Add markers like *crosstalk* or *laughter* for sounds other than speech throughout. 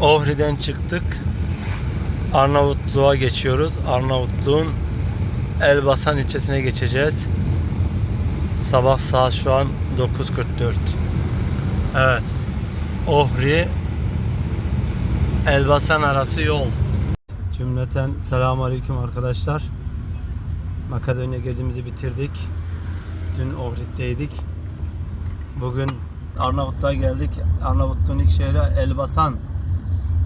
Ohri'den çıktık. Arnavutluğa geçiyoruz. Arnavutluğun Elbasan ilçesine geçeceğiz. Sabah saat şu an 9.44. Evet. Ohri Elbasan arası yol. Cümleten selamun aleyküm arkadaşlar. Makedonya gezimizi bitirdik. Dün Ohrid'deydik. Bugün Arnavutluğa geldik. Arnavutluğun ilk şehri Elbasan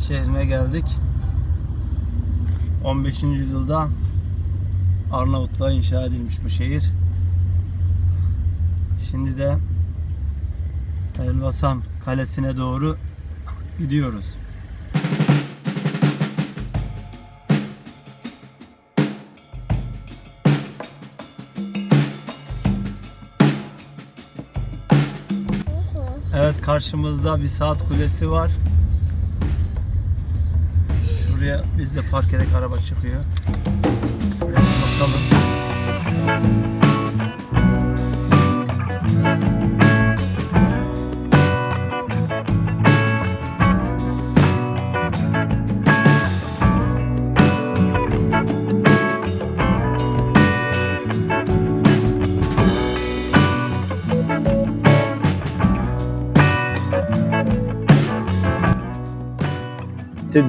şehrine geldik. 15. yüzyılda Arnavutluğa inşa edilmiş bu şehir. Şimdi de Elbasan kalesine doğru gidiyoruz. Evet karşımızda bir saat kulesi var. Şuraya biz de park edek araba çıkıyor. Şuraya bir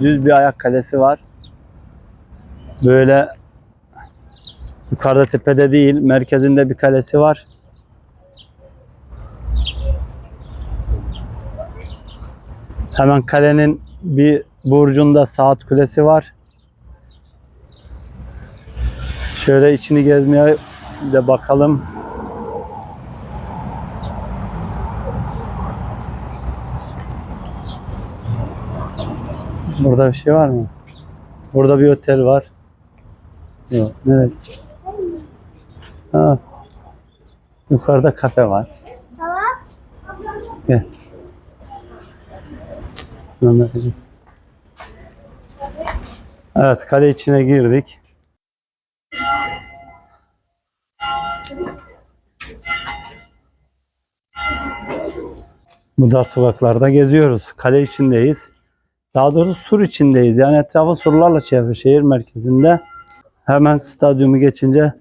düz bir ayak kalesi var. Böyle yukarıda tepede değil, merkezinde bir kalesi var. Hemen kalenin bir burcunda saat kulesi var. Şöyle içini gezmeye de bakalım. Burada bir şey var mı? Burada bir otel var. Yok. Evet. Ha. Yukarıda kafe var. Gel. Evet, kale içine girdik. Bu dar sokaklarda geziyoruz. Kale içindeyiz. Daha doğrusu sur içindeyiz. Yani etrafı surlarla çevre şehir merkezinde. Hemen stadyumu geçince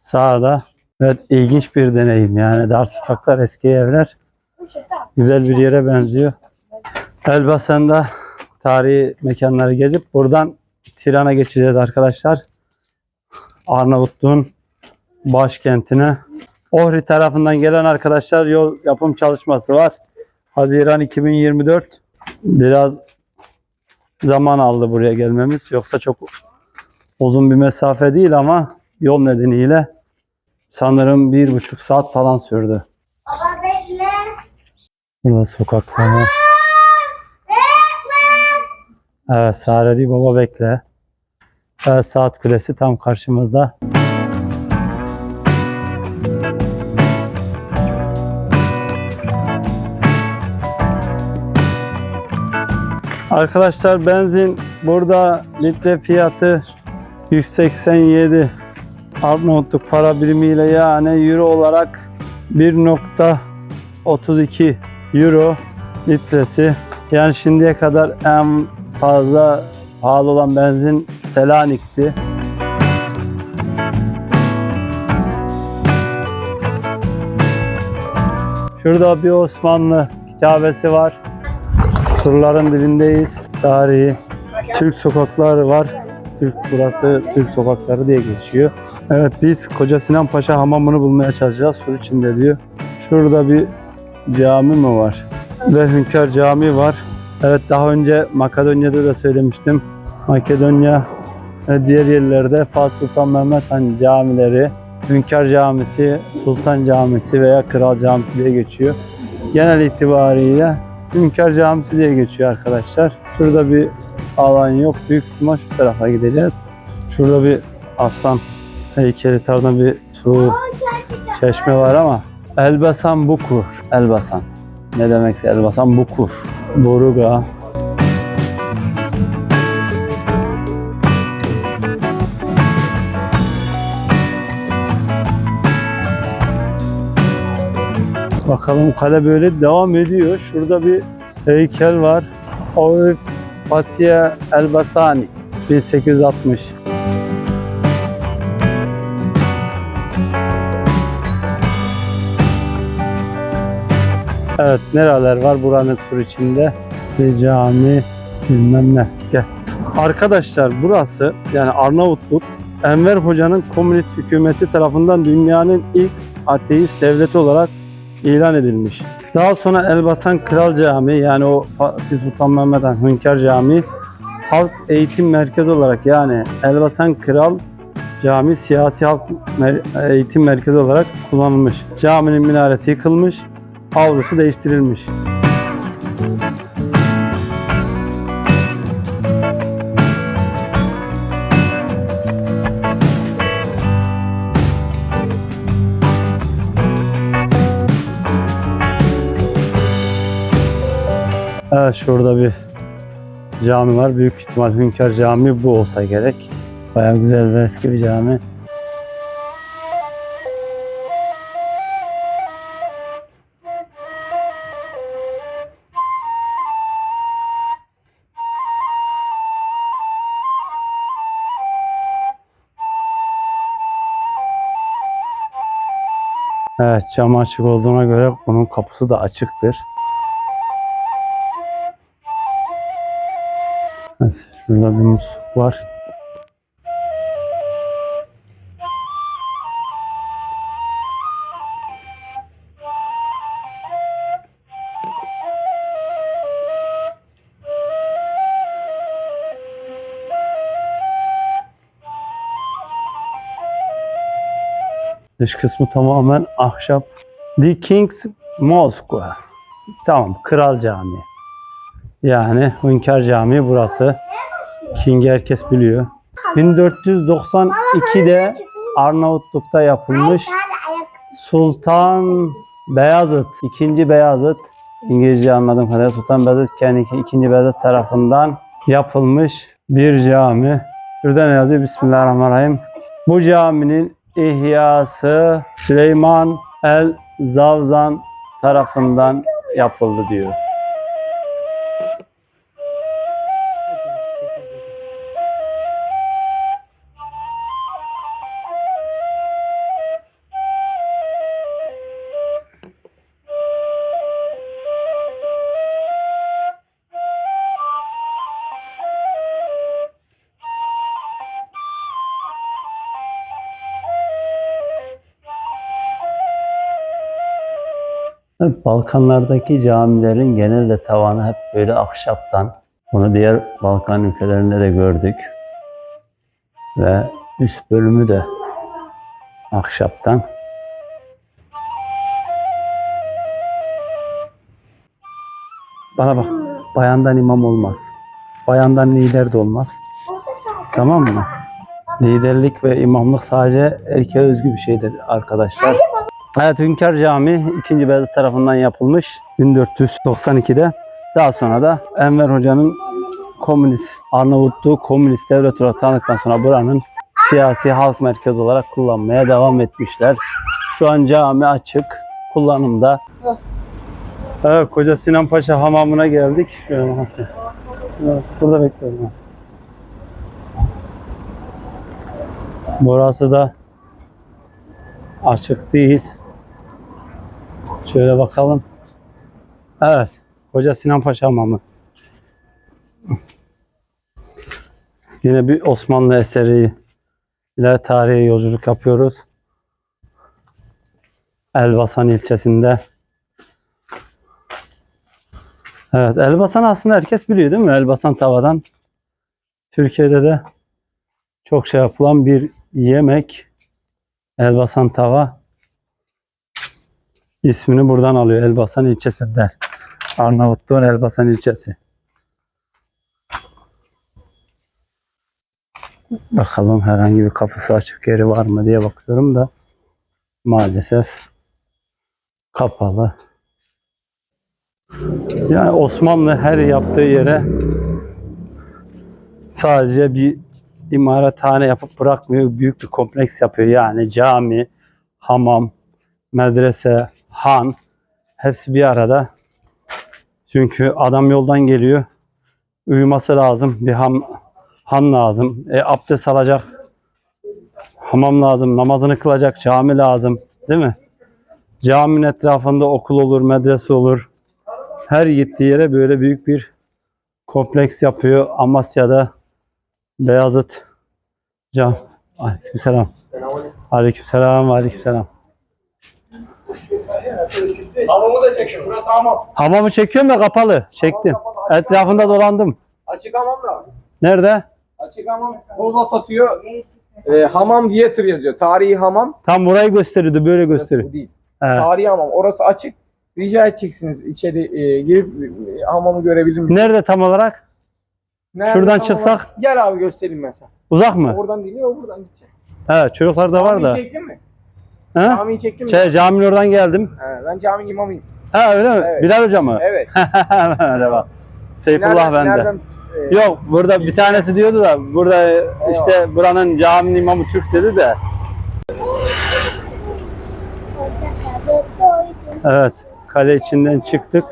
sağda. Evet ilginç bir deneyim. Yani dar sokaklar, eski evler. Güzel bir yere benziyor. Elbasan'da tarihi mekanları gezip buradan Tiran'a geçeceğiz arkadaşlar. Arnavutluğun başkentine. Ohri tarafından gelen arkadaşlar yol yapım çalışması var. Haziran 2024. Biraz zaman aldı buraya gelmemiz. Yoksa çok uzun bir mesafe değil ama yol nedeniyle sanırım bir buçuk saat falan sürdü. Baba bekle. Burada sokaklar. Evet Sareli Baba bekle. Evet, saat kulesi tam karşımızda. Arkadaşlar benzin burada litre fiyatı 187 Arnavutluk para birimiyle yani euro olarak 1.32 euro litresi. Yani şimdiye kadar en fazla pahalı olan benzin Selanik'ti. Şurada bir Osmanlı kitabesi var. Surların dibindeyiz. Tarihi. Türk sokakları var. Türk burası Türk sokakları diye geçiyor. Evet biz Koca Sinan Paşa hamamını bulmaya çalışacağız. Sur içinde diyor. Şurada bir cami mi var? Ve Hünkar Camii var. Evet daha önce Makedonya'da da söylemiştim. Makedonya ve diğer yerlerde Fatih Sultan Mehmet Han camileri, Hünkar Camisi, Sultan Camisi veya Kral Camisi diye geçiyor. Genel itibariyle Hünkar Camisi diye geçiyor arkadaşlar. Şurada bir alan yok. Büyük ihtimal şu tarafa gideceğiz. Şurada bir aslan heykeli tarzında bir su çeşme var ama Elbasan Bukur. Elbasan. Ne demekse Elbasan Bukur. Boruga. Bakalım kale böyle devam ediyor. Şurada bir heykel var. O Fasiye Elbasani 1860 Evet nereler var buranın sur içinde? Se cami bilmem ne. Gel. Arkadaşlar burası yani Arnavutluk Enver Hoca'nın komünist hükümeti tarafından dünyanın ilk ateist devleti olarak ilan edilmiş. Daha sonra Elbasan Kral Camii yani o Fatih Sultan Mehmet Han Hünkar Camii halk eğitim merkezi olarak yani Elbasan Kral Cami siyasi halk mer- eğitim merkezi olarak kullanılmış. Caminin minaresi yıkılmış, avlusu değiştirilmiş. Evet şurada bir cami var. Büyük ihtimal Hünkar Camii bu olsa gerek. Bayağı güzel ve eski bir cami. Evet cam açık olduğuna göre bunun kapısı da açıktır. Şurada bir var. Dış kısmı tamamen ahşap. The King's Mosque. Tamam, Kral Camii. Yani Hünkar Camii burası. King herkes biliyor. 1492'de Arnavutluk'ta yapılmış Sultan Beyazıt, 2. Beyazıt, İngilizce anladığım kadarıyla Sultan Beyazıt kendi 2. Beyazıt tarafından yapılmış bir cami. Şurada ne yazıyor? Bismillahirrahmanirrahim. Bu caminin ihyası Süleyman el Zavzan tarafından yapıldı diyor. Balkanlardaki camilerin genelde tavanı hep böyle ahşaptan. Bunu diğer Balkan ülkelerinde de gördük. Ve üst bölümü de ahşaptan. Bana bak, bayandan imam olmaz. Bayandan lider de olmaz. Tamam mı? Liderlik ve imamlık sadece erkeğe özgü bir şeydir arkadaşlar. Evet Hünkar Camii 2. Beyazıt tarafından yapılmış 1492'de. Daha sonra da Enver Hoca'nın komünist, Arnavutluğu komünist devlet olarak tanıdıktan sonra buranın siyasi halk merkezi olarak kullanmaya devam etmişler. Şu an cami açık, kullanımda. Evet, Koca Sinan Paşa hamamına geldik. An Evet, burada bekliyorum. Burası da açık değil. Şöyle bakalım. Evet. Koca Sinan Paşa Hamamı. Yine bir Osmanlı eseri ile tarihe yolculuk yapıyoruz. Elbasan ilçesinde. Evet, Elbasan aslında herkes biliyor değil mi? Elbasan tavadan. Türkiye'de de çok şey yapılan bir yemek. Elbasan tava ismini buradan alıyor. Elbasan ilçesinden. Arnavutluğun Elbasan ilçesi. Bakalım herhangi bir kapısı açık yeri var mı diye bakıyorum da maalesef kapalı. Yani Osmanlı her yaptığı yere sadece bir imarathane yapıp bırakmıyor. Büyük bir kompleks yapıyor. Yani cami, hamam, medrese, han hepsi bir arada. Çünkü adam yoldan geliyor. uyuması lazım. Bir ham, han lazım. E, abdest alacak. Hamam lazım. Namazını kılacak. Cami lazım. Değil mi? Caminin etrafında okul olur, medrese olur. Her gittiği yere böyle büyük bir kompleks yapıyor. Amasya'da Beyazıt Cam. Aleykümselam. Aleykümselam. Aleykümselam. Hamamı da çekin. Burası hamam. Hamamı çekiyorum da kapalı. Çektim. Etrafında dolandım. Açık hamam da. Nerede? Açık hamam. Boza satıyor. Ee, hamam Theater yazıyor. Tarihi hamam. Tam burayı gösteriyordu. Böyle Burası gösteriyor. bu değil. He. Tarihi hamam. Orası açık. Rica edeceksiniz içeri e, girip e, hamamı görebilir miyim? Nerede tam olarak? Nerede Şuradan tam çıksak? olarak? Gel abi göstereyim mesela. Uzak mı? Oradan değil o buradan gidecek. He, çocuklar da var da. Çektin mi? He? Camiyi çektin mi? Şey, caminin oradan geldim. He, ben cami imamıyım. Ha öyle mi? Evet. Bilal Hoca mı? Evet. *laughs* Merhaba. Seyfullah bende. nereden, e, Yok burada bir tanesi diyordu da burada işte buranın caminin imamı Türk dedi de. Evet kale içinden çıktık.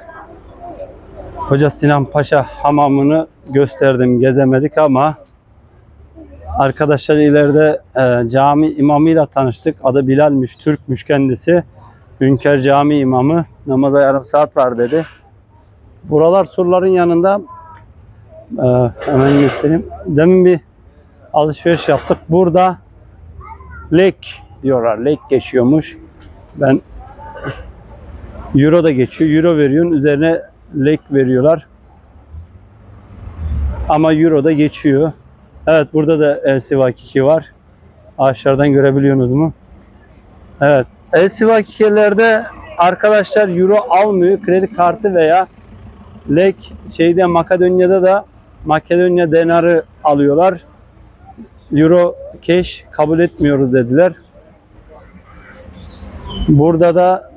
Hoca Sinan Paşa hamamını gösterdim gezemedik ama arkadaşlar ileride e, cami imamıyla tanıştık. Adı Bilal'miş, Türkmüş kendisi. Hünkar cami imamı. Namaza yarım saat var dedi. Buralar surların yanında ee, hemen göstereyim. Demin bir alışveriş yaptık. Burada lek diyorlar. Lek geçiyormuş. Ben Euro da geçiyor. Euro veriyorsun. Üzerine lek veriyorlar. Ama Euro da geçiyor. Evet burada da LCV2 var. Ağaçlardan görebiliyorsunuz mu? Evet. LCV2'lerde arkadaşlar Euro almıyor. Kredi kartı veya lek şeyde Makedonya'da da Makedonya denarı alıyorlar. Euro cash kabul etmiyoruz dediler. Burada da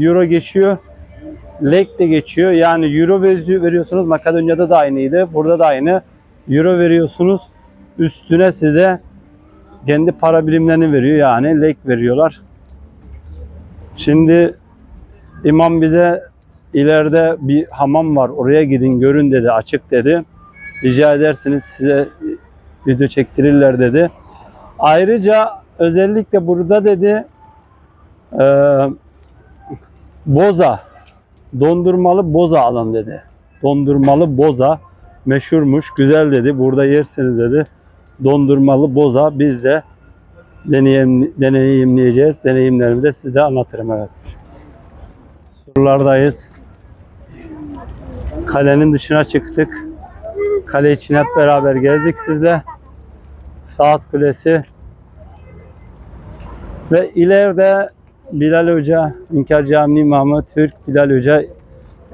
euro geçiyor. Lek de geçiyor. Yani euro veri- veriyorsunuz. Makedonya'da da aynıydı. Burada da aynı. Euro veriyorsunuz. Üstüne size kendi para birimlerini veriyor. Yani lek veriyorlar. Şimdi imam bize ileride bir hamam var. Oraya gidin görün dedi. Açık dedi. Rica edersiniz size video çektirirler dedi. Ayrıca özellikle burada dedi e, boza dondurmalı boza alın dedi. Dondurmalı boza meşhurmuş, güzel dedi. Burada yersiniz dedi. Dondurmalı boza biz de deneyim, deneyimleyeceğiz. Deneyimlerimi de size anlatırım evet. Surlardayız. Kalenin dışına çıktık. Kale için hep beraber gezdik sizle. Saat Kulesi. Ve ileride Bilal Hoca, Hünkar Camii İmamı Türk Bilal Hoca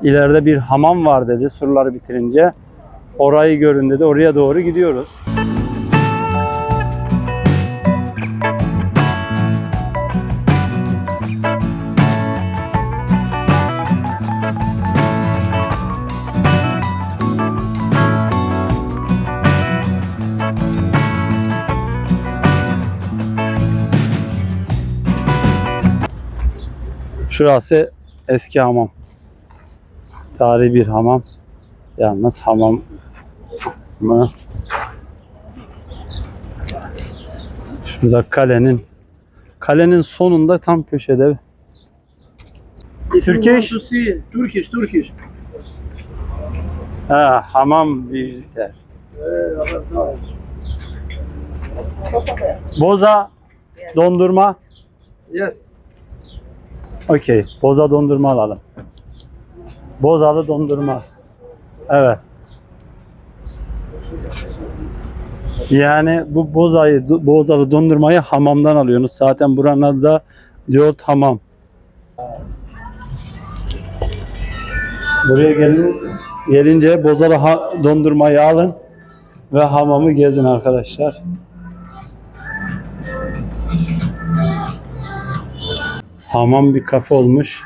ileride bir hamam var dedi surları bitirince. Orayı görün dedi. Oraya doğru gidiyoruz. Şurası eski hamam. Tarihi bir hamam. Yalnız hamam mı? Şurada kalenin kalenin sonunda tam köşede. See Turkish, Turkish. ha, hamam visitor. Boza dondurma. Yes. Okey. Boza dondurma alalım. Bozalı dondurma. Evet. Yani bu bozayı, bozalı dondurmayı hamamdan alıyorsunuz. Zaten buranın adı da Diyot Hamam. Buraya gelin, gelince bozalı dondurmayı alın ve hamamı gezin arkadaşlar. Hamam bir kafe olmuş.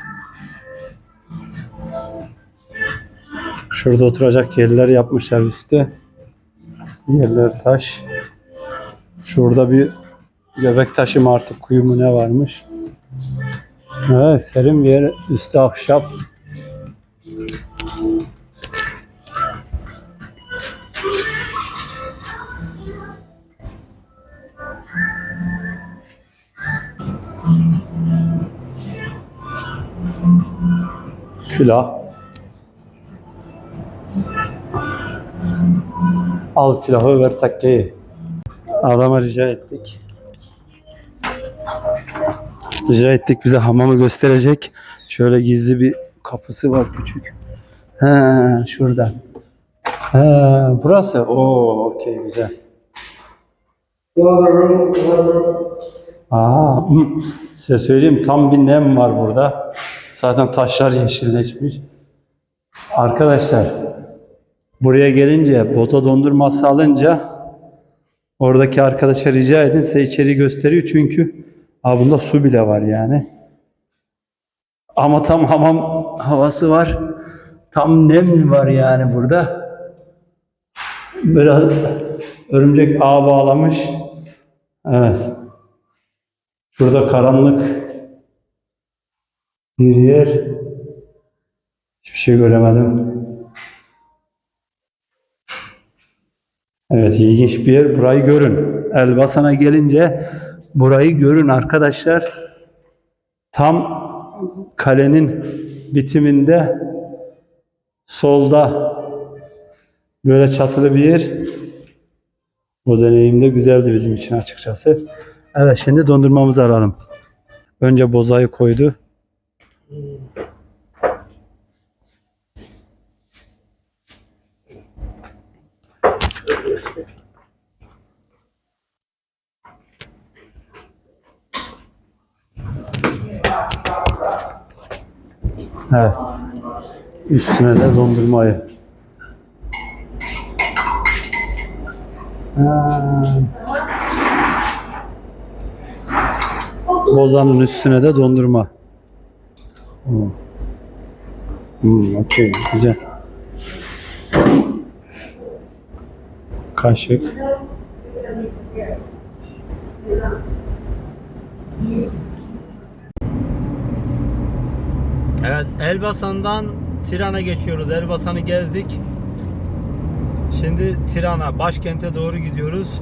Şurada oturacak yerler yapmışlar üstte. Yerler taş. Şurada bir göbek taşı mı artık kuyu mu ne varmış. Evet serin bir yer. Üstü ahşap. Külah. Al külahı ver takkeyi. Adama rica ettik. Rica ettik bize hamamı gösterecek. Şöyle gizli bir kapısı var küçük. He şurada. He burası. Oo okey güzel. Aa, *laughs* size söyleyeyim tam bir nem var burada. Zaten taşlar yeşilleşmiş. Arkadaşlar buraya gelince bota dondurması alınca oradaki arkadaşa rica edin size içeri gösteriyor çünkü aa, bunda su bile var yani. Ama tam hamam havası var. Tam nem var yani burada. Biraz örümcek ağ bağlamış. Evet. Şurada karanlık bir yer. Hiçbir şey göremedim. Evet ilginç bir yer. Burayı görün. Elbasan'a gelince burayı görün arkadaşlar. Tam kalenin bitiminde solda böyle çatılı bir yer. O deneyim de güzeldi bizim için açıkçası. Evet şimdi dondurmamızı alalım. Önce bozayı koydu. Evet. Üstüne de dondurmayı. Ha. Bozanın üstüne de dondurma. Hmm. Hmm, okey, güzel. Kaşık. Evet Elbasan'dan Tiran'a geçiyoruz. Elbasan'ı gezdik. Şimdi Tiran'a başkente doğru gidiyoruz.